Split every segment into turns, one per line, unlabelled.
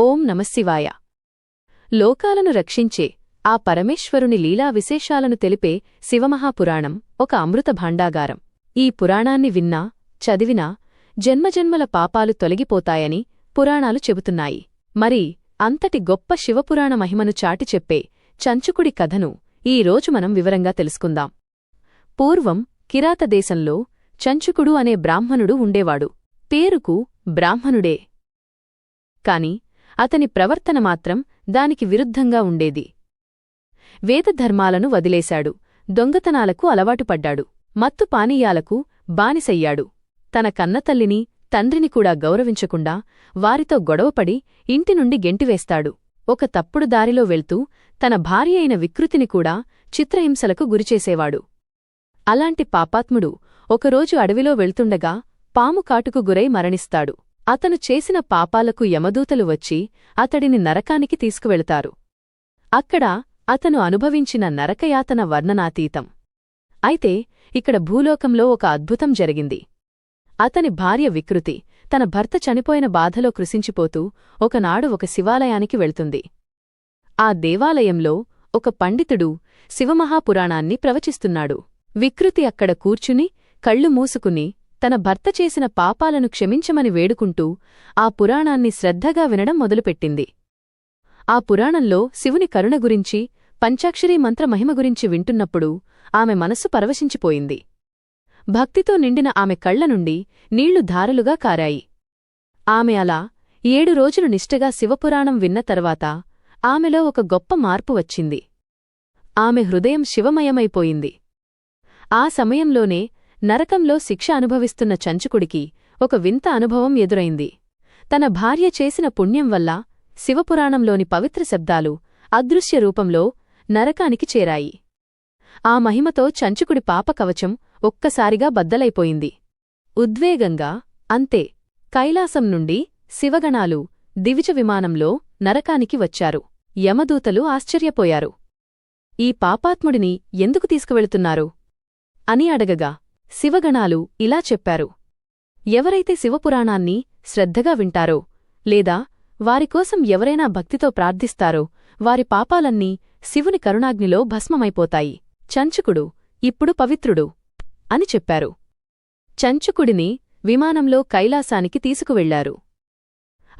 ఓం నమశివాయ లోకాలను రక్షించే ఆ పరమేశ్వరుని లీలా విశేషాలను తెలిపే శివమహాపురాణం ఒక అమృత భాండాగారం. ఈ పురాణాన్ని విన్నా చదివినా జన్మజన్మల పాపాలు తొలగిపోతాయని పురాణాలు చెబుతున్నాయి. మరి అంతటి గొప్ప శివపురాణ మహిమను చాటి చెప్పే చంచుకుడి కథను ఈ రోజు మనం వివరంగా తెలుసుకుందాం. పూర్వం కిరాతదేశంలో చంచుకుడు అనే బ్రాహ్మణుడు ఉండేవాడు. పేరుకు బ్రాహ్మణుడే. కాని అతని ప్రవర్తన మాత్రం దానికి విరుద్ధంగా ఉండేది. వేదధర్మాలను వదిలేశాడు. దొంగతనాలకు అలవాటుపడ్డాడు మత్తు పానీయాలకు బానిసయ్యాడు. తన కన్నతల్లిని తండ్రిని కూడా గౌరవించకుండా వారితో గొడవపడి ఇంటి నుండి గెంటివేస్తాడు. ఒక తప్పుడు దారిలో వెళ్తూ తన భార్య అయిన వికృతిని కూడా చిత్రహింసలకు గురిచేసేవాడు. అలాంటి పాపాత్ముడు ఒకరోజు అడవిలో వెళ్తుండగా పాము కాటుకు గురై మరణిస్తాడు. అతను చేసిన పాపాలకు యమదూతలు వచ్చి అతడిని నరకానికి తీసుకువెళతారు. అక్కడ అతను అనుభవించిన నరకయాతన వర్ణనాతీతం. అయితే ఇక్కడ భూలోకంలో ఒక అద్భుతం జరిగింది. అతని భార్య వికృతి తన భర్త చనిపోయిన బాధలో కృశించిపోతూ ఒకనాడు ఒక శివాలయానికి వెళ్తుంది. ఆ దేవాలయంలో ఒక పండితుడు శివమహాపురాణాన్ని ప్రవచిస్తున్నాడు. వికృతి అక్కడ కూర్చుని కళ్ళు మూసుకుని తన భర్త చేసిన పాపాలను క్షమించమని వేడుకుంటూ ఆ పురాణాన్ని శ్రద్ధగా వినడం మొదలుపెట్టింది. ఆ పురాణంలో శివుని కరుణ గురించి పంచాక్షరీ మంత్ర మహిమ గురించి వింటున్నప్పుడు ఆమె మనస్సు పరవశించిపోయింది. భక్తితో నిండిన ఆమె కళ్ళ నుండి నీళ్ళు ధారలుగా కారాయి. ఆమె అలా ఏడు రోజులు నిష్టగా శివపురాణం విన్న తర్వాత ఆమెలో ఒక గొప్ప మార్పు వచ్చింది. ఆమె హృదయం శివమయమైపోయింది. ఆ సమయంలోనే నరకంలో శిక్ష అనుభవిస్తున్న చంచుకుడికి ఒక వింత అనుభవం ఎదురైంది. తన భార్య చేసిన పుణ్యం వల్ల శివపురాణంలోని పవిత్ర శబ్దాలు అదృశ్య రూపంలో నరకానికి చేరాయి. ఆ మహిమతో చంచుకుడి పాపకవచం ఒక్కసారిగా బద్దలైపోయింది. ఉద్వేగంగా అంతే కైలాసం నుండి శివగణాలు దివిజ విమానంలో నరకానికి వచ్చారు. యమదూతలు ఆశ్చర్యపోయారు. ఈ పాపాత్ముడిని ఎందుకు తీసుకువెళుతున్నారు? అని అడగగా శివగణాలు ఇలా చెప్పారు. ఎవరైతే శివపురాణాన్ని శ్రద్ధగా వింటారో లేదా వారికోసం ఎవరైనా భక్తితో ప్రార్థిస్తారో వారి పాపాలన్నీ శివుని కరుణాగ్నిలో భస్మమైపోతాయి. చంచుకుడు ఇప్పుడు పవిత్రుడు అని చెప్పారు. చంచుకుడిని విమానంలో కైలాసానికి తీసుకువెళ్ళారు.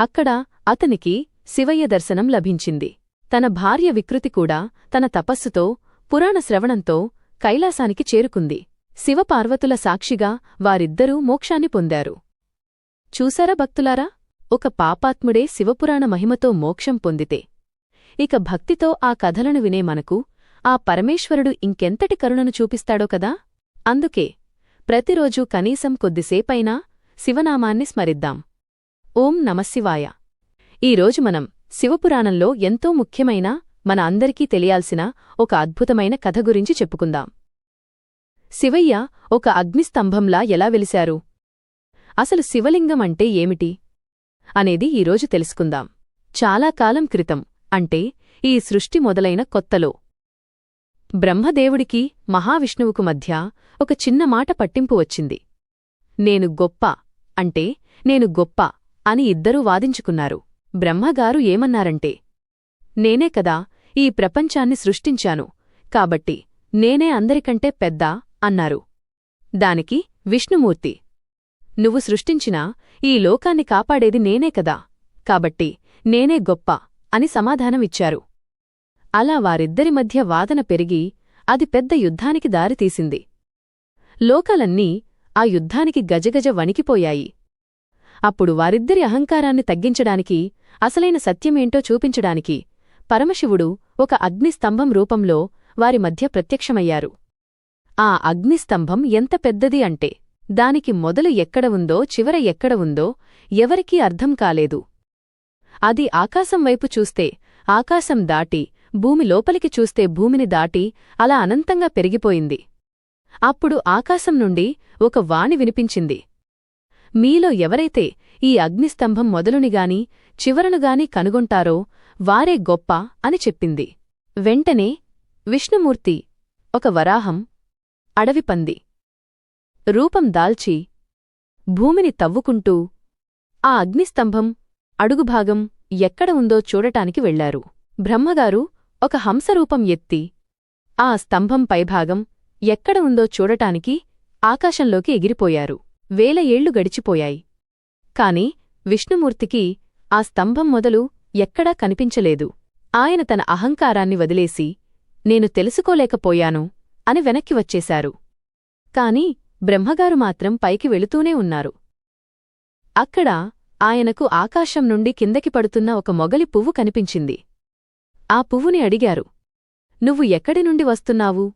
అక్కడ అతనికి శివయ్య దర్శనం లభించింది. తన భార్య వికృతి కూడా తన తపస్సుతో పురాణ శ్రవణంతో కైలాసానికి చేరుకుంది. శివపార్వతుల సాక్షిగా వారిద్దరూ మోక్షాన్ని పొందారు. చూసారా భక్తులారా? ఒక పాపాత్ముడే శివపురాణ మహిమతో మోక్షం పొందితే. ఇక భక్తితో ఆ కథలను వినే మనకు ఆ పరమేశ్వరుడు ఇంకెంతటి కరుణను చూపిస్తాడో కదా? అందుకే ప్రతిరోజూ కనీసం కొద్దిసేపైనా శివనామాన్ని స్మరిద్దాం. ఓం నమశివాయ ఈరోజు మనం శివపురాణంలో ఎంతో ముఖ్యమైన మన అందరికీ తెలియాల్సిన ఒక అద్భుతమైన కథ గురించి చెప్పుకుందాం. శివయ్య ఒక అగ్నిస్తంభంలా ఎలా వెలిశారు? అసలు శివలింగం అంటే ఏమిటి? అనేది ఈరోజు తెలుసుకుందాం. చాలా కాలం క్రితం అంటే ఈ సృష్టి మొదలైన కొత్తలో. బ్రహ్మదేవుడికి మహావిష్ణువుకు మధ్య ఒక చిన్న మాట పట్టింపు వచ్చింది. నేను గొప్ప అంటే నేను గొప్ప అని ఇద్దరూ వాదించుకున్నారు. బ్రహ్మగారు ఏమన్నారంటే నేనే కదా ఈ ప్రపంచాన్ని సృష్టించాను కాబట్టి నేనే అందరికంటే పెద్ద అన్నారు. దానికి విష్ణుమూర్తి నువ్వు సృష్టించినా ఈ లోకాన్ని కాపాడేది నేనే కదా కాబట్టి నేనే గొప్ప అని సమాధానమిచ్చారు. అలా వారిద్దరి మధ్య వాదన పెరిగి అది పెద్ద యుద్ధానికి దారితీసింది. లోకాలన్నీ ఆ యుద్ధానికి గజగజ వణికిపోయాయి. అప్పుడు వారిద్దరి అహంకారాన్ని తగ్గించడానికి అసలైన సత్యమేంటో చూపించడానికి పరమశివుడు ఒక అగ్నిస్తంభం రూపంలో వారి మధ్య ప్రత్యక్షమయ్యారు. ఆ అగ్నిస్తంభం ఎంత పెద్దది అంటే దానికి మొదలు ఎక్కడ ఉందో చివర ఎక్కడ ఉందో ఎవరికీ అర్థం కాలేదు. అది ఆకాశం వైపు చూస్తే ఆకాశం దాటి భూమి లోపలికి చూస్తే భూమిని దాటి అలా అనంతంగా పెరిగిపోయింది. అప్పుడు ఆకాశం నుండి ఒక వాణి వినిపించింది. మీలో ఎవరైతే ఈ అగ్నిస్తంభం మొదలునిగాని చివరనుగాని కనుగొంటారో వారే గొప్ప అని చెప్పింది. వెంటనే విష్ణుమూర్తి ఒక వరాహం అడవిపంది రూపం దాల్చి భూమిని తవ్వుకుంటూ ఆ అగ్నిస్తంభం అడుగుభాగం ఎక్కడ ఉందో చూడటానికి వెళ్ళారు బ్రహ్మగారు ఒక హంసరూపం ఎత్తి ఆ స్తంభం పైభాగం ఎక్కడ ఉందో చూడటానికి ఆకాశంలోకి ఎగిరిపోయారు. వేల ఏళ్ళు గడిచిపోయాయి. కాని విష్ణుమూర్తికి ఆ స్తంభం మొదలు ఎక్కడా కనిపించలేదు. ఆయన తన అహంకారాన్ని వదిలేసి నేను తెలుసుకోలేకపోయాను అని వెనక్కి వచ్చేశారు. కాని బ్రహ్మగారు మాత్రం పైకి వెళుతూనే ఉన్నారు. అక్కడ ఆయనకు ఆకాశం నుండి కిందకి పడుతున్న ఒక మొగలి పువ్వు కనిపించింది. ఆ పువ్వుని అడిగారు. నువ్వు ఎక్కడి నుండి వస్తున్నావు?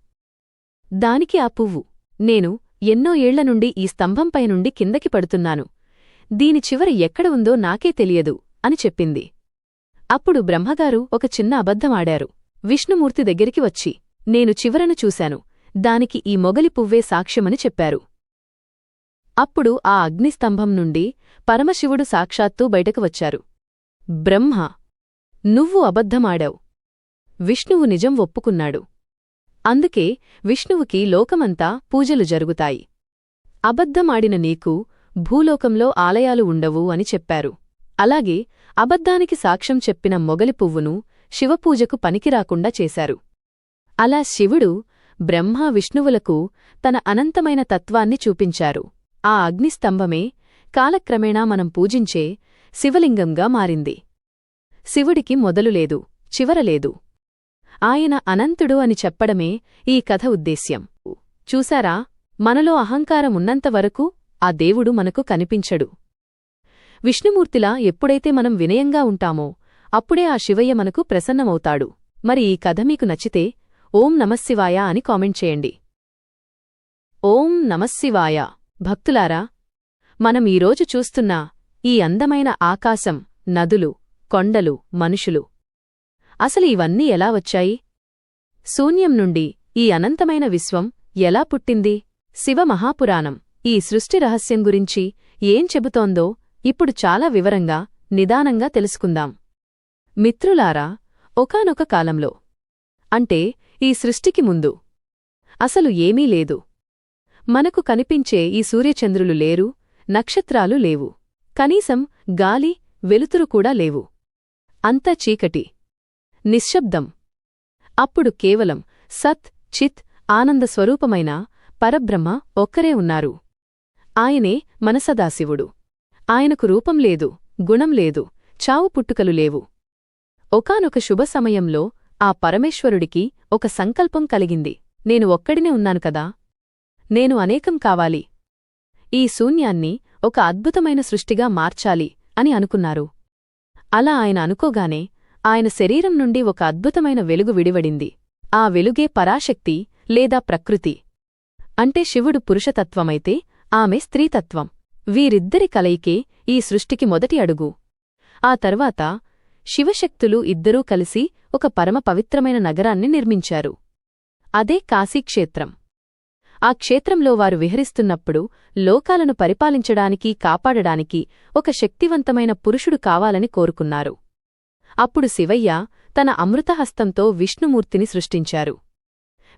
దానికి ఆ పువ్వు. నేను ఎన్నో ఏళ్ళ నుండి ఈ స్తంభంపై నుండి కిందకి పడుతున్నాను. దీని చివర ఎక్కడ ఉందో నాకే తెలియదు అని చెప్పింది. అప్పుడు బ్రహ్మగారు ఒక చిన్న అబద్ధమాడారు విష్ణుమూర్తి దగ్గరికి వచ్చి నేను చివరను చూశాను. దానికి ఈ మొగలి పువ్వే సాక్ష్యమని చెప్పారు. అప్పుడు ఆ అగ్నిస్తంభం నుండి పరమశివుడు సాక్షాత్తూ బయటకు వచ్చారు. బ్రహ్మ! నువ్వు అబద్ధమాడావు. విష్ణువు నిజం ఒప్పుకున్నాడు. అందుకే విష్ణువుకి లోకమంతా పూజలు జరుగుతాయి. అబద్ధమాడిన నీకు భూలోకంలో ఆలయాలు ఉండవు అని చెప్పారు. అలాగే అబద్ధానికి సాక్ష్యం చెప్పిన మొగలి పువ్వును శివపూజకు పనికిరాకుండా చేశారు. అలా శివుడు బ్రహ్మ విష్ణువులకు తన అనంతమైన తత్వాన్ని చూపించారు. ఆ అగ్నిస్తంభమే కాలక్రమేణా మనం పూజించే శివలింగంగా మారింది. శివుడికి మొదలులేదు చివరలేదు ఆయన అనంతుడు అని చెప్పడమే ఈ కథ ఉద్దేశ్యం. చూశారా? మనలో అహంకారం ఉన్నంతవరకు ఆ దేవుడు మనకు కనిపించడు. విష్ణుమూర్తిలా ఎప్పుడైతే మనం వినయంగా ఉంటామో అప్పుడే ఆ శివయ్య మనకు ప్రసన్నమవుతాడు. మరి ఈ కథ మీకు నచ్చితే ఓం నమశివాయ అని కామెంట్ చేయండి. ఓం నమశివాయ భక్తులారా మనం ఈరోజు చూస్తున్న ఈ అందమైన ఆకాశం నదులు కొండలు మనుషులు. అసలు ఇవన్నీ ఎలా వచ్చాయి? శూన్యం నుండి ఈ అనంతమైన విశ్వం ఎలా పుట్టింది? శివ మహాపురాణం ఈ సృష్టి రహస్యం గురించి ఏం చెబుతోందో ఇప్పుడు చాలా వివరంగా నిదానంగా తెలుసుకుందాం. మిత్రులారా ఒకానొక కాలంలో అంటే ఈ సృష్టికి ముందు. అసలు ఏమీ లేదు. మనకు కనిపించే ఈ సూర్యచంద్రులు లేరు నక్షత్రాలు లేవు. కనీసం గాలి వెలుతురు కూడా లేవు. అంతా చీకటి. నిశ్శబ్దం. అప్పుడు కేవలం సత్ చిత్ ఆనంద స్వరూపమైన పరబ్రహ్మ ఒక్కరే ఉన్నారు. ఆయనే మనసదాశివుడు ఆయనకు రూపం లేదు గుణం లేదు చావు పుట్టుకలు లేవు. ఒకానొక శుభ సమయంలో ఆ పరమేశ్వరుడికి ఒక సంకల్పం కలిగింది. నేను ఒక్కడినే ఉన్నాను కదా? నేను అనేకం కావాలి. ఈ శూన్యాన్ని ఒక అద్భుతమైన సృష్టిగా మార్చాలి అని అనుకున్నారు. అలా ఆయన అనుకోగానే ఆయన శరీరం నుండి ఒక అద్భుతమైన వెలుగు విడివడింది. ఆ వెలుగే పరాశక్తి లేదా ప్రకృతి. అంటే శివుడు పురుషతత్వమైతే ఆమె స్త్రీతత్వం. వీరిద్దరి కలయికే ఈ సృష్టికి మొదటి అడుగు. ఆ తర్వాత శివశక్తులు ఇద్దరూ కలిసి ఒక పరమ పవిత్రమైన నగరాన్ని నిర్మించారు. అదే కాశీక్షేత్రం ఆ క్షేత్రంలో వారు విహరిస్తున్నప్పుడు లోకాలను పరిపాలించడానికి కాపాడడానికి ఒక శక్తివంతమైన పురుషుడు కావాలని కోరుకున్నారు. అప్పుడు శివయ్య తన అమృతహస్తంతో విష్ణుమూర్తిని సృష్టించారు.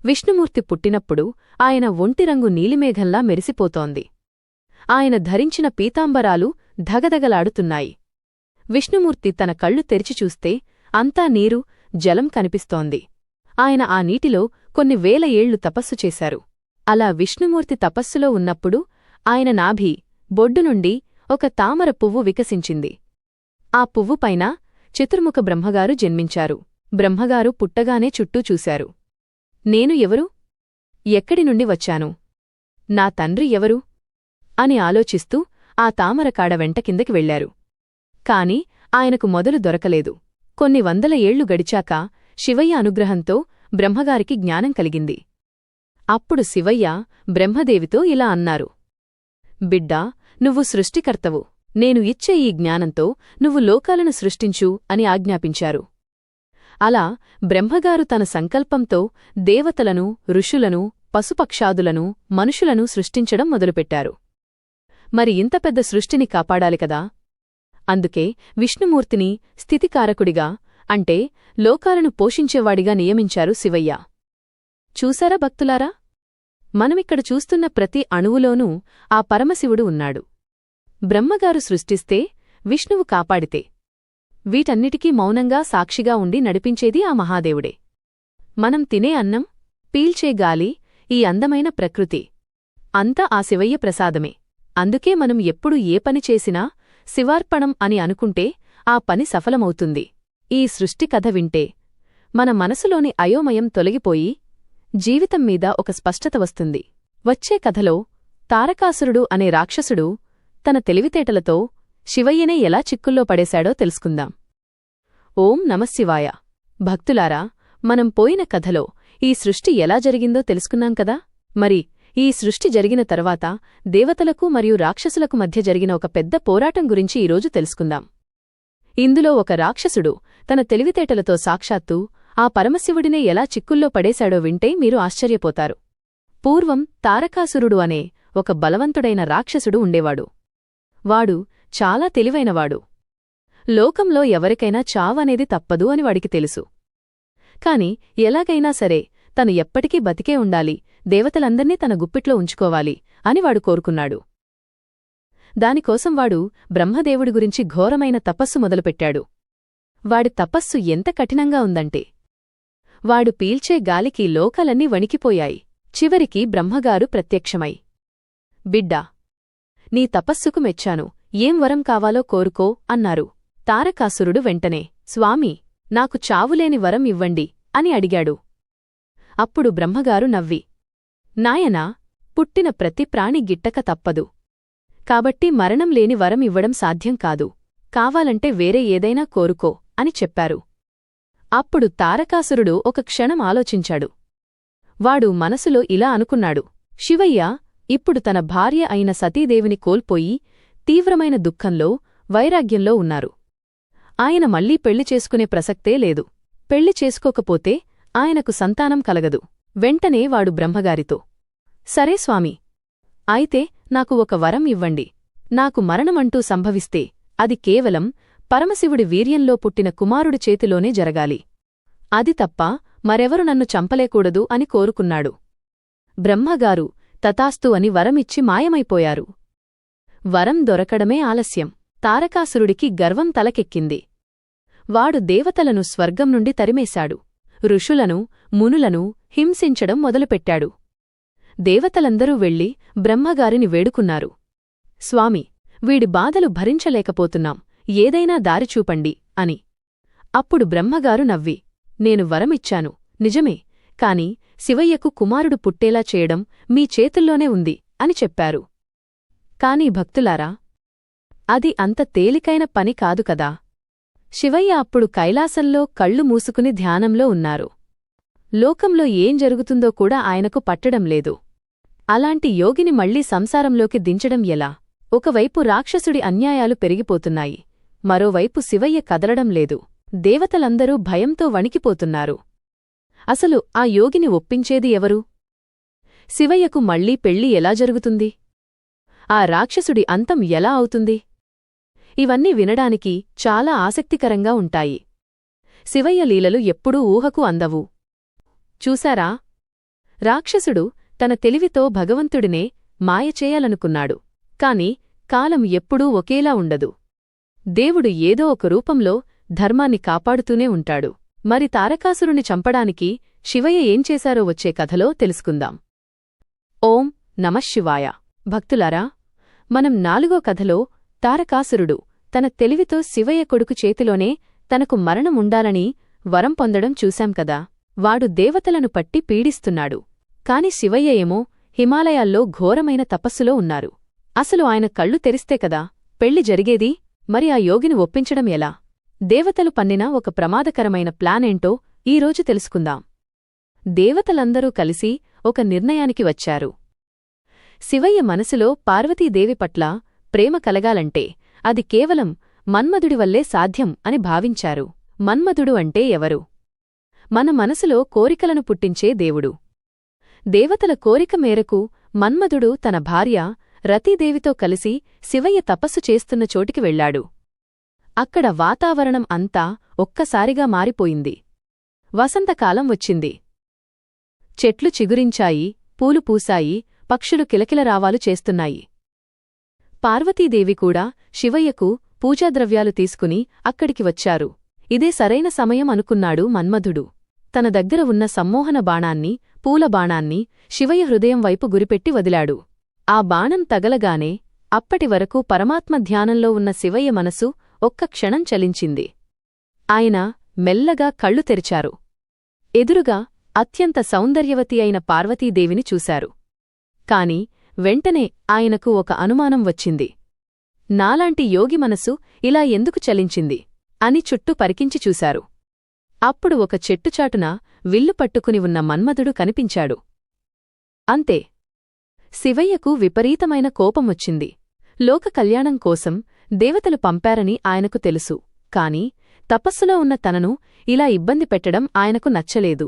విష్ణుమూర్తి పుట్టినప్పుడు ఆయన ఒంటిరంగు నీలిమేఘంలా మెరిసిపోతోంది. ఆయన ధరించిన పీతాంబరాలు ధగధగలాడుతున్నాయి. విష్ణుమూర్తి తన కళ్ళు తెరిచి చూస్తే అంతా నీరు జలం కనిపిస్తోంది. ఆయన ఆ నీటిలో కొన్ని వేల ఏళ్ళు తపస్సు చేశారు. అలా విష్ణుమూర్తి తపస్సులో ఉన్నప్పుడు ఆయన నాభి బొడ్డు నుండి ఒక తామర పువ్వు వికసించింది. ఆ పువ్వుపైన చతుర్ముఖ బ్రహ్మగారు జన్మించారు. బ్రహ్మగారు పుట్టగానే చుట్టూ చూశారు. నేను ఎవరు? ఎక్కడి నుండి వచ్చాను? నా తండ్రి ఎవరు అని ఆలోచిస్తూ ఆ తామరకాడ వెంట కిందకి వెళ్ళారు కాని ఆయనకు మొదలు దొరకలేదు. కొన్ని వందల ఏళ్ళు గడిచాక శివయ్య అనుగ్రహంతో బ్రహ్మగారికి జ్ఞానం కలిగింది. అప్పుడు శివయ్య బ్రహ్మదేవితో ఇలా అన్నారు. బిడ్డా నువ్వు సృష్టికర్తవు. నేను ఇచ్చే ఈ జ్ఞానంతో నువ్వు లోకాలను సృష్టించు అని ఆజ్ఞాపించారు. అలా బ్రహ్మగారు తన సంకల్పంతో దేవతలను ఋషులను పశుపక్షాదులను మనుషులను సృష్టించడం మొదలుపెట్టారు. మరి ఇంత పెద్ద సృష్టిని కాపాడాలి కదా? అందుకే విష్ణుమూర్తిని స్థితికారకుడిగా అంటే లోకాలను పోషించేవాడిగా నియమించారు శివయ్య. చూసారా భక్తులారా? మనమిక్కడ చూస్తున్న ప్రతి అణువులోనూ ఆ పరమశివుడు ఉన్నాడు. బ్రహ్మగారు సృష్టిస్తే విష్ణువు కాపాడితే. వీటన్నిటికీ మౌనంగా సాక్షిగా ఉండి నడిపించేది ఆ మహాదేవుడే. మనం తినే అన్నం పీల్చే గాలి ఈ అందమైన ప్రకృతి. అంతా ఆ శివయ్య ప్రసాదమే. అందుకే మనం ఎప్పుడు ఏ పని చేసినా శివార్పణం అని అనుకుంటే ఆ పని సఫలమవుతుంది. ఈ సృష్టి కథ వింటే మన మనసులోని అయోమయం తొలగిపోయి జీవితం మీద ఒక స్పష్టత వస్తుంది. వచ్చే కథలో తారకాసురుడు అనే రాక్షసుడు తన తెలివితేటలతో శివయ్యనే ఎలా చిక్కుల్లో పడేశాడో తెలుసుకుందాం. ఓం నమశివాయ భక్తులారా మనం పోయిన కథలో ఈ సృష్టి ఎలా జరిగిందో తెలుసుకున్నాం కదా? మరి ఈ సృష్టి జరిగిన తర్వాత దేవతలకు మరియు రాక్షసులకు మధ్య జరిగిన ఒక పెద్ద పోరాటం గురించి ఈరోజు తెలుసుకుందాం. ఇందులో ఒక రాక్షసుడు తన తెలివితేటలతో సాక్షాత్తు ఆ పరమశివుడినే ఎలా చిక్కుల్లో పడేశాడో వింటే మీరు ఆశ్చర్యపోతారు. పూర్వం తారకాసురుడు అనే ఒక బలవంతుడైన రాక్షసుడు ఉండేవాడు. వాడు చాలా తెలివైనవాడు. లోకంలో ఎవరికైనా చావనేది తప్పదు అని వాడికి తెలుసు. కాని ఎలాగైనా సరే తను ఎప్పటికీ బతికే ఉండాలి దేవతలందర్నీ తన గుప్పిట్లో ఉంచుకోవాలి అని వాడు కోరుకున్నాడు. దానికోసం వాడు బ్రహ్మదేవుడి గురించి ఘోరమైన తపస్సు మొదలుపెట్టాడు. వాడి తపస్సు ఎంత కఠినంగా ఉందంటే వాడు పీల్చే గాలికి లోకాలన్నీ వణికిపోయాయి చివరికి బ్రహ్మగారు ప్రత్యక్షమై బిడ్డా నీ తపస్సుకు మెచ్చాను ఏం వరం కావాలో కోరుకో అన్నారు. తారకాసురుడు వెంటనే స్వామి నాకు చావులేని వరం ఇవ్వండి అని అడిగాడు. అప్పుడు బ్రహ్మగారు నవ్వి నాయనా పుట్టిన ప్రతి ప్రాణి గిట్టక తప్పదు. కాబట్టి మరణం లేని వరం ఇవ్వడం సాధ్యం కాదు. కావాలంటే వేరే ఏదైనా కోరుకో అని చెప్పారు. అప్పుడు తారకాసురుడు ఒక క్షణం ఆలోచించాడు. వాడు మనసులో ఇలా అనుకున్నాడు శివయ్య ఇప్పుడు తన భార్య అయిన సతీదేవిని కోల్పోయి తీవ్రమైన దుఃఖంలో వైరాగ్యంలో ఉన్నారు. ఆయన మళ్ళీ పెళ్ళి చేసుకునే ప్రసక్తే లేదు. పెళ్ళి చేసుకోకపోతే ఆయనకు సంతానం కలగదు. వెంటనే వాడు బ్రహ్మగారితో సరే స్వామి అయితే నాకు ఒక వరం ఇవ్వండి. నాకు మరణమంటూ సంభవిస్తే అది కేవలం పరమశివుడి వీర్యంలో పుట్టిన కుమారుడి చేతిలోనే జరగాలి. అది తప్ప మరెవరు నన్ను చంపలేకూడదు అని కోరుకున్నాడు. బ్రహ్మగారు తతాస్తు అని వరమిచ్చి మాయమైపోయారు. వరం దొరకడమే ఆలస్యం. తారకాసురుడికి గర్వం తలకెక్కింది. వాడు దేవతలను స్వర్గం నుండి తరిమేశాడు. ఋషులను మునులను హింసించడం మొదలుపెట్టాడు. దేవతలందరూ వెళ్ళి బ్రహ్మగారిని వేడుకున్నారు. స్వామి వీడి బాధలు భరించలేకపోతున్నాం. ఏదైనా దారి చూపండి అని. అప్పుడు బ్రహ్మగారు నవ్వి నేను వరమిచ్చాను. నిజమే. కాని శివయ్యకు కుమారుడు పుట్టేలా చేయడం మీ చేతుల్లోనే ఉంది అని చెప్పారు. కాని భక్తులారా అది అంత తేలికైన పని కాదు కదా. శివయ్య అప్పుడు కైలాసంలో కళ్ళు మూసుకుని ధ్యానంలో ఉన్నారు. లోకంలో ఏం జరుగుతుందో కూడా ఆయనకు పట్టడం లేదు. అలాంటి యోగిని మళ్ళీ సంసారంలోకి దించడం ఎలా? ఒకవైపు రాక్షసుడి అన్యాయాలు పెరిగిపోతున్నాయి. మరోవైపు శివయ్య కదలడం లేదు. దేవతలందరూ భయంతో వణికిపోతున్నారు. అసలు ఆ యోగిని ఒప్పించేది ఎవరు? శివయ్యకు మళ్ళీ పెళ్ళి ఎలా జరుగుతుంది? ఆ రాక్షసుడి అంతం ఎలా అవుతుంది? ఇవన్నీ వినడానికి చాలా ఆసక్తికరంగా ఉంటాయి. శివయ్య లీలలు ఎప్పుడూ ఊహకు అందవు. చూశారా? రాక్షసుడు తన తెలివితో భగవంతుడినే మాయచేయాలనుకున్నాడు కాని కాలం ఎప్పుడూ ఒకేలా ఉండదు. దేవుడు ఏదో ఒక రూపంలో ధర్మాన్ని కాపాడుతూనే ఉంటాడు. మరి తారకాసురుని చంపడానికి శివయ్య ఏంచేశారో వచ్చే కథలో తెలుసుకుందాం. ఓం నమశివాయ భక్తులారా మనం నాలుగో కథలో తారకాసురుడు తన తెలివితో శివయ్య కొడుకు చేతిలోనే తనకు మరణం ఉండాలని వరం పొందడం చూశాం కదా. వాడు దేవతలను పట్టి పీడిస్తున్నాడు. కాని శివయ్య ఏమో హిమాలయాల్లో ఘోరమైన తపస్సులో ఉన్నారు. అసలు ఆయన కళ్ళు తెరిస్తే కదా పెళ్ళి జరిగేది? మరి ఆ యోగిని ఒప్పించడం ఎలా? దేవతలు పన్నిన ఒక ప్రమాదకరమైన ప్లానేంటో ఈరోజు తెలుసుకుందాం. దేవతలందరూ కలిసి ఒక నిర్ణయానికి వచ్చారు. శివయ్య మనసులో పార్వతీదేవి పట్ల ప్రేమ కలగాలంటే అది కేవలం మన్మధుడి వల్లే సాధ్యం అని భావించారు. మన్మధుడు అంటే ఎవరు? మన మనసులో కోరికలను పుట్టించే దేవుడు. దేవతల కోరిక మేరకు మన్మధుడు తన భార్య రతీదేవితో కలిసి శివయ్య తపస్సు చేస్తున్న చోటికి వెళ్ళాడు అక్కడ వాతావరణం అంతా ఒక్కసారిగా మారిపోయింది. వసంతకాలం వచ్చింది. చెట్లు చిగురించాయి పూలు పూసాయి పక్షులు కిలకిలరావాలు చేస్తున్నాయి. పార్వతీదేవి కూడా శివయ్యకు పూజాద్రవ్యాలు తీసుకుని అక్కడికి వచ్చారు. ఇదే సరైన సమయం అనుకున్నాడు మన్మధుడు. తన దగ్గర ఉన్న సమ్మోహన బాణాన్ని పూల బాణాన్ని శివయ్య హృదయం వైపు గురిపెట్టి వదిలాడు. ఆ బాణం తగలగానే అప్పటివరకు పరమాత్మ ధ్యానంలో ఉన్న శివయ్య మనసు ఒక్క క్షణం చలించింది. ఆయన మెల్లగా కళ్ళు తెరిచారు. ఎదురుగా అత్యంత సౌందర్యవతి అయిన పార్వతీదేవిని చూశారు. కాని వెంటనే ఆయనకు ఒక అనుమానం వచ్చింది. నాలాంటి యోగి మనసు ఇలా ఎందుకు చలించింది? అని చుట్టూ పరికించి చూశారు. అప్పుడు ఒక చెట్టుచాటున విల్లు పట్టుకుని ఉన్న మన్మధుడు కనిపించాడు. అంతే. శివయ్యకు విపరీతమైన కోపమొచ్చింది లోక కళ్యాణం కోసం దేవతలు పంపారని ఆయనకు తెలుసు. కాని తపస్సులో ఉన్న తనను ఇలా ఇబ్బంది పెట్టడం ఆయనకు నచ్చలేదు.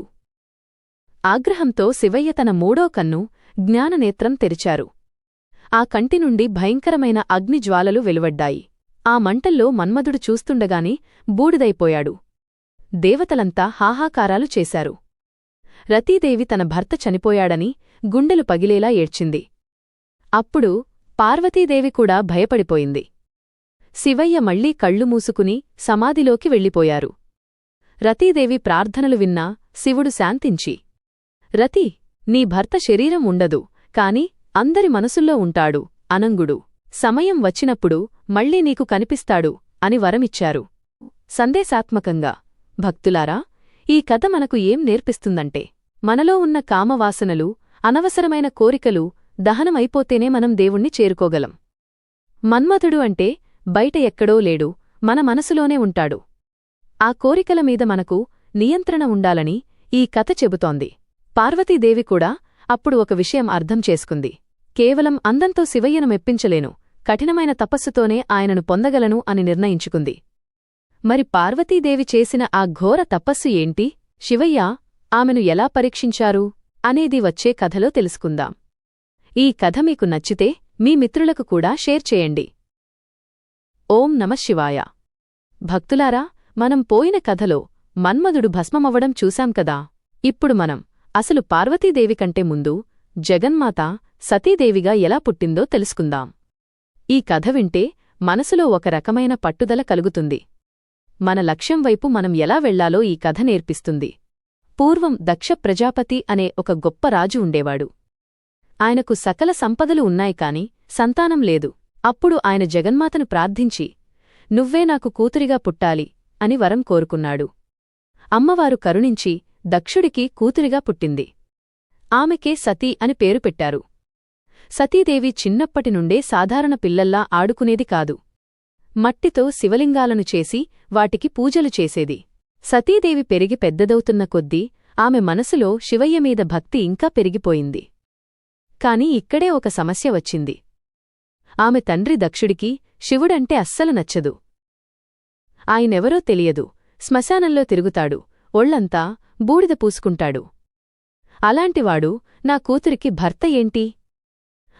ఆగ్రహంతో శివయ్య తన మూడో కన్ను జ్ఞాననేత్రం తెరిచారు. ఆ కంటి నుండి భయంకరమైన అగ్నిజ్వాలలు వెలువడ్డాయి. ఆ మంటల్లో మన్మధుడు చూస్తుండగానే బూడిదైపోయాడు. దేవతలంతా హాహాకారాలు చేశారు. రతీదేవి తన భర్త చనిపోయాడని గుండెలు పగిలేలా ఏడ్చింది. అప్పుడు పార్వతీదేవి కూడా భయపడిపోయింది. శివయ్య మళ్ళీ కళ్ళు మూసుకుని సమాధిలోకి వెళ్ళిపోయారు. రతీదేవి ప్రార్థనలు విన్నా శివుడు శాంతించి రతీ నీ భర్త శరీరం ఉండదు కాని అందరి మనసుల్లో ఉంటాడు అనంగుడు. సమయం వచ్చినప్పుడు మళ్ళీ నీకు కనిపిస్తాడు అని వరమిచ్చారు. సందేశాత్మకంగా భక్తులారా ఈ కథ మనకు ఏం నేర్పిస్తుందంటే మనలో ఉన్న కామవాసనలు అనవసరమైన కోరికలు దహనమైపోతేనే మనం దేవుణ్ణి చేరుకోగలం. మన్మథుడు అంటే బయట ఎక్కడో లేడు మన మనసులోనే ఉంటాడు. ఆ కోరికల మీద మనకు నియంత్రణ ఉండాలని ఈ కథ చెబుతోంది. పార్వతీదేవి కూడా అప్పుడు ఒక విషయం అర్థం చేసుకుంది. కేవలం అందంతో శివయ్యను మెప్పించలేను కఠినమైన తపస్సుతోనే ఆయనను పొందగలను అని నిర్ణయించుకుంది. మరి పార్వతీదేవి చేసిన ఆ ఘోర తపస్సు ఏంటి? శివయ్య ఆమెను ఎలా పరీక్షించారు? అనేది వచ్చే కథలో తెలుసుకుందాం. ఈ కథ మీకు నచ్చితే మీ మిత్రులకు కూడా షేర్ చేయండి. ఓం నమశివాయ భక్తులారా మనం పోయిన కథలో మన్మధుడు భస్మమవ్వడం చూశాం కదా? ఇప్పుడు మనం అసలు పార్వతీదేవి కంటే ముందు జగన్మాత సతీదేవిగా ఎలా పుట్టిందో తెలుసుకుందాం. ఈ కథ వింటే మనసులో ఒక రకమైన పట్టుదల కలుగుతుంది. మన లక్ష్యం వైపు మనం ఎలా వెళ్ళాలో ఈ కథ నేర్పిస్తుంది. పూర్వం దక్ష ప్రజాపతి అనే ఒక గొప్ప రాజు ఉండేవాడు. ఆయనకు సకల సంపదలు ఉన్నాయి కాని సంతానం లేదు. అప్పుడు ఆయన జగన్మాతను ప్రార్థించి నువ్వే నాకు కూతురిగా పుట్టాలి అని వరం కోరుకున్నాడు. అమ్మవారు కరుణించి దక్షుడికి కూతురిగా పుట్టింది. ఆమెకే సతీ అని పేరు పెట్టారు. సతీదేవి చిన్నప్పటి నుండే సాధారణ పిల్లల్లా ఆడుకునేది కాదు. మట్టితో శివలింగాలను చేసి వాటికి పూజలు చేసేది. సతీదేవి పెరిగి పెద్దదవుతున్న కొద్దీ ఆమె మనసులో శివయ్యమీద భక్తి ఇంకా పెరిగిపోయింది. కాని ఇక్కడే ఒక సమస్య వచ్చింది. ఆమె తండ్రి దక్షుడికి శివుడంటే అస్సలు నచ్చదు. ఆయనెవరో తెలియదు. శ్మశానంలో తిరుగుతాడు. ఒళ్ళంతా బూడిద పూసుకుంటాడు. అలాంటివాడు నా కూతురికి భర్త ఏంటి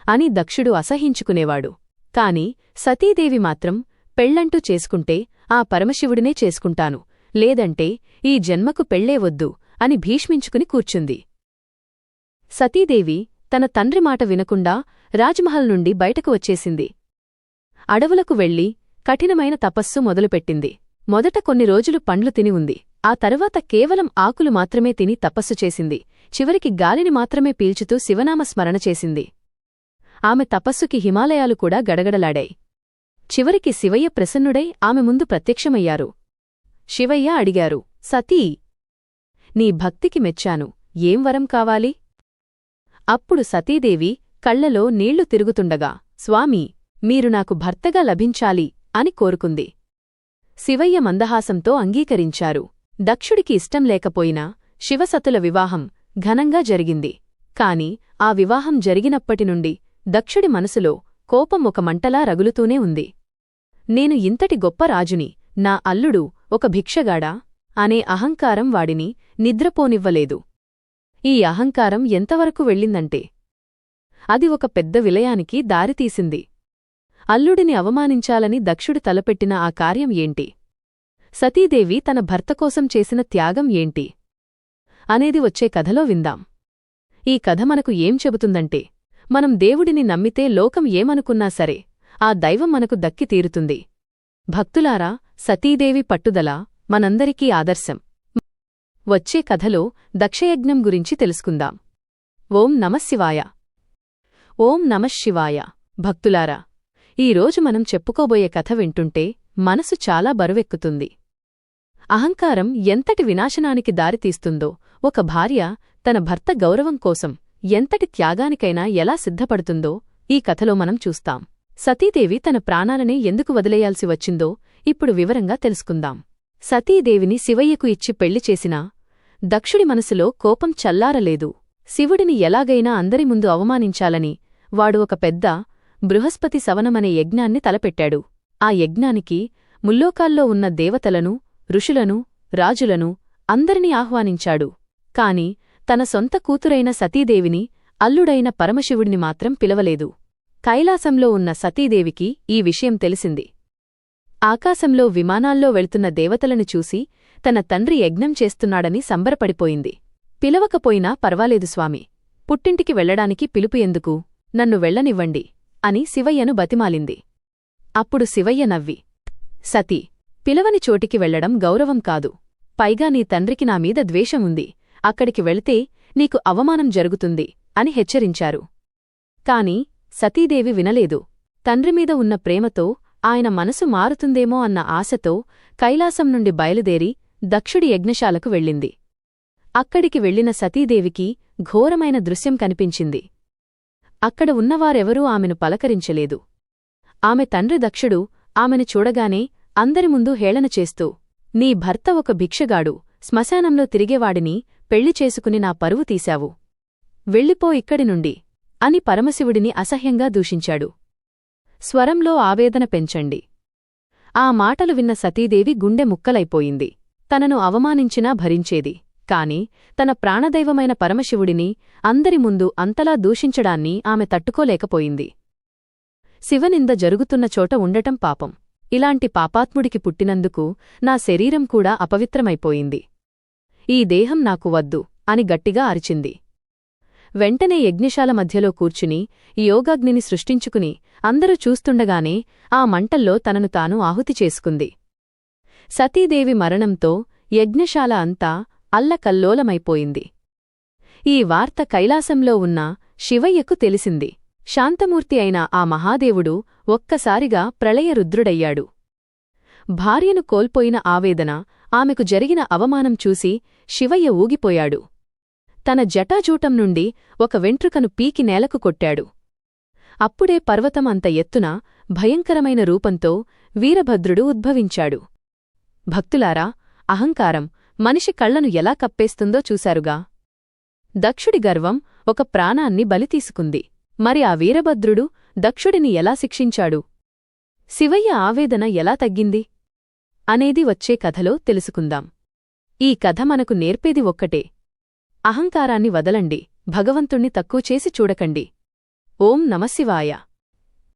అని దక్షుడు అసహించుకునేవాడు. కాని సతీదేవి మాత్రం పెళ్ళంటూ చేసుకుంటే ఆ పరమశివుడినే చేసుకుంటాను. లేదంటే ఈ జన్మకు పెళ్ళే వద్దు అని భీష్మించుకుని కూర్చుంది. సతీదేవి తన తండ్రి మాట వినకుండా రాజ్మహల్ నుండి బయటకు వచ్చేసింది. అడవులకు వెళ్ళి కఠినమైన తపస్సు మొదలుపెట్టింది. మొదట కొన్ని రోజులు పండ్లు తిని ఉంది. ఆ తరువాత కేవలం ఆకులు మాత్రమే తిని తపస్సు చేసింది. చివరికి గాలిని మాత్రమే పీల్చుతూ శివనామ స్మరణ చేసింది. ఆమె తపస్సుకి హిమాలయాలు కూడా గడగడలాడాయి. చివరికి శివయ్య ప్రసన్నుడై ఆమె ముందు ప్రత్యక్షమయ్యారు. శివయ్య అడిగారు సతీ నీ భక్తికి మెచ్చాను. ఏం వరం కావాలి? అప్పుడు సతీదేవి కళ్ళలో నీళ్ళు తిరుగుతుండగా స్వామీ మీరు నాకు భర్తగా లభించాలి అని కోరుకుంది. శివయ్య మందహాసంతో అంగీకరించారు. దక్షుడికి ఇష్టం లేకపోయినా శివసతుల వివాహం ఘనంగా జరిగింది. కాని ఆ వివాహం జరిగినప్పటినుండి దక్షుడి మనసులో కోపం ఒక మంటలా రగులుతూనే ఉంది. నేను ఇంతటి గొప్ప రాజుని నా అల్లుడు ఒక భిక్షగాడా? అనే అహంకారం వాడిని నిద్రపోనివ్వలేదు. ఈ అహంకారం ఎంతవరకు వెళ్ళిందంటే అది ఒక పెద్ద విలయానికి దారితీసింది. అల్లుడిని అవమానించాలని దక్షుడు తలపెట్టిన ఆ కార్యం ఏంటి? సతీదేవి తన భర్త కోసం చేసిన త్యాగం ఏంటి? అనేది వచ్చే కథలో విందాం. ఈ కథ మనకు ఏం చెబుతుందంటే మనం దేవుడిని నమ్మితే లోకం ఏమనుకున్నా సరే ఆ దైవం మనకు దక్కి తీరుతుంది. భక్తులారా సతీదేవి పట్టుదల మనందరికీ ఆదర్శం. వచ్చే కథలో దక్షయజ్ఞం గురించి తెలుసుకుందాం. ఓం నమశివాయ ఓం నమశివాయ భక్తులారా ఈరోజు మనం చెప్పుకోబోయే కథ వింటుంటే మనసు చాలా బరువెక్కుతుంది. అహంకారం ఎంతటి వినాశనానికి దారితీస్తుందో ఒక భార్య తన భర్త గౌరవం కోసం ఎంతటి త్యాగానికైనా ఎలా సిద్ధపడుతుందో ఈ కథలో మనం చూస్తాం. సతీదేవి తన ప్రాణాలనే ఎందుకు వదిలేయాల్సి వచ్చిందో ఇప్పుడు వివరంగా తెలుసుకుందాం. సతీదేవిని శివయ్యకు ఇచ్చి పెళ్ళి చేసినా దక్షుడి మనసులో కోపం చల్లారలేదు. శివుడిని ఎలాగైనా అందరి ముందు అవమానించాలని వాడు ఒక పెద్ద బృహస్పతి సవనమనే యజ్ఞాన్ని తలపెట్టాడు. ఆ యజ్ఞానికి ముల్లోకాల్లో ఉన్న దేవతలను ఋషులను రాజులను అందరినీ ఆహ్వానించాడు. కాని తన సొంత కూతురైన సతీదేవిని అల్లుడైన పరమశివుడిని మాత్రం పిలవలేదు. కైలాసంలో ఉన్న సతీదేవికి ఈ విషయం తెలిసింది. ఆకాశంలో విమానాల్లో వెళ్తున్న దేవతలను చూసి తన తండ్రి యజ్ఞం చేస్తున్నాడని సంబరపడిపోయింది. పిలవకపోయినా పర్వాలేదు స్వామి. పుట్టింటికి వెళ్ళడానికి పిలుపు ఎందుకు? నన్ను వెళ్ళనివ్వండి అని శివయ్యను బతిమాలింది. అప్పుడు శివయ్య నవ్వి సతీ పిలవని చోటికి వెళ్ళడం గౌరవం కాదు. పైగా నీ తండ్రికి నామీద ద్వేషం ఉంది. అక్కడికి వెళితే నీకు అవమానం జరుగుతుంది అని హెచ్చరించారు. కాని సతీదేవి వినలేదు. తండ్రిమీద ఉన్న ప్రేమతో ఆయన మనసు మారుతుందేమో అన్న ఆశతో కైలాసం నుండి బయలుదేరి దక్షుడి యజ్ఞశాలకు వెళ్ళింది. అక్కడికి వెళ్ళిన సతీదేవికి ఘోరమైన దృశ్యం కనిపించింది. అక్కడ ఉన్నవారెవరూ ఆమెను పలకరించలేదు. ఆమె తండ్రి దక్షుడు ఆమెను చూడగానే అందరి ముందు హేళన చేస్తూ నీ భర్త ఒక భిక్షగాడు శ్మశానంలో తిరిగేవాడిని పెళ్ళి చేసుకుని నా పరువు తీశావు. వెళ్ళిపో ఇక్కడి నుండి అని పరమశివుడిని అసహ్యంగా దూషించాడు. స్వరంలో ఆవేదన పెంచండి ఆ మాటలు విన్న సతీదేవి గుండె ముక్కలైపోయింది. తనను అవమానించినా భరించేది. కాని తన ప్రాణదైవమైన పరమశివుడిని అందరి ముందు అంతలా దూషించడాన్ని ఆమె తట్టుకోలేకపోయింది. శివనింద జరుగుతున్న చోట ఉండటం పాపం. ఇలాంటి పాపాత్ముడికి పుట్టినందుకు నా శరీరం కూడా అపవిత్రమైపోయింది. ఈ దేహం నాకు వద్దు అని గట్టిగా అరిచింది. వెంటనే యజ్ఞశాల మధ్యలో కూర్చుని యోగాగ్నిని సృష్టించుకుని అందరూ చూస్తుండగానే ఆ మంటల్లో తనను తాను ఆహుతి చేసుకుంది. సతీదేవి మరణంతో యజ్ఞశాల అంతా అల్లకల్లోలమైపోయింది. ఈ వార్త కైలాసంలో ఉన్న శివయ్యకు తెలిసింది. శాంతమూర్తి అయిన ఆ మహాదేవుడు ఒక్కసారిగా ప్రళయరుద్రుడయ్యాడు భార్యను కోల్పోయిన ఆవేదన ఆమెకు జరిగిన అవమానం చూసి శివయ్య ఊగిపోయాడు. తన జటాజూటం నుండి ఒక వెంట్రుకను పీకి నేలకు కొట్టాడు. అప్పుడే పర్వతం అంత ఎత్తున భయంకరమైన రూపంతో వీరభద్రుడు ఉద్భవించాడు. భక్తులారా అహంకారం మనిషి కళ్ళను ఎలా కప్పేస్తుందో చూశారుగా. దక్షుడి గర్వం ఒక ప్రాణాన్ని బలితీసుకుంది మరి ఆ వీరభద్రుడు దక్షుడిని ఎలా శిక్షించాడు? శివయ్య ఆవేదన ఎలా తగ్గింది? అనేది వచ్చే కథలో తెలుసుకుందాం. ఈ కథ మనకు నేర్పేది ఒక్కటే. అహంకారాన్ని వదలండి భగవంతుణ్ణి తక్కువ చేసి చూడకండి. ఓం నమశివాయ.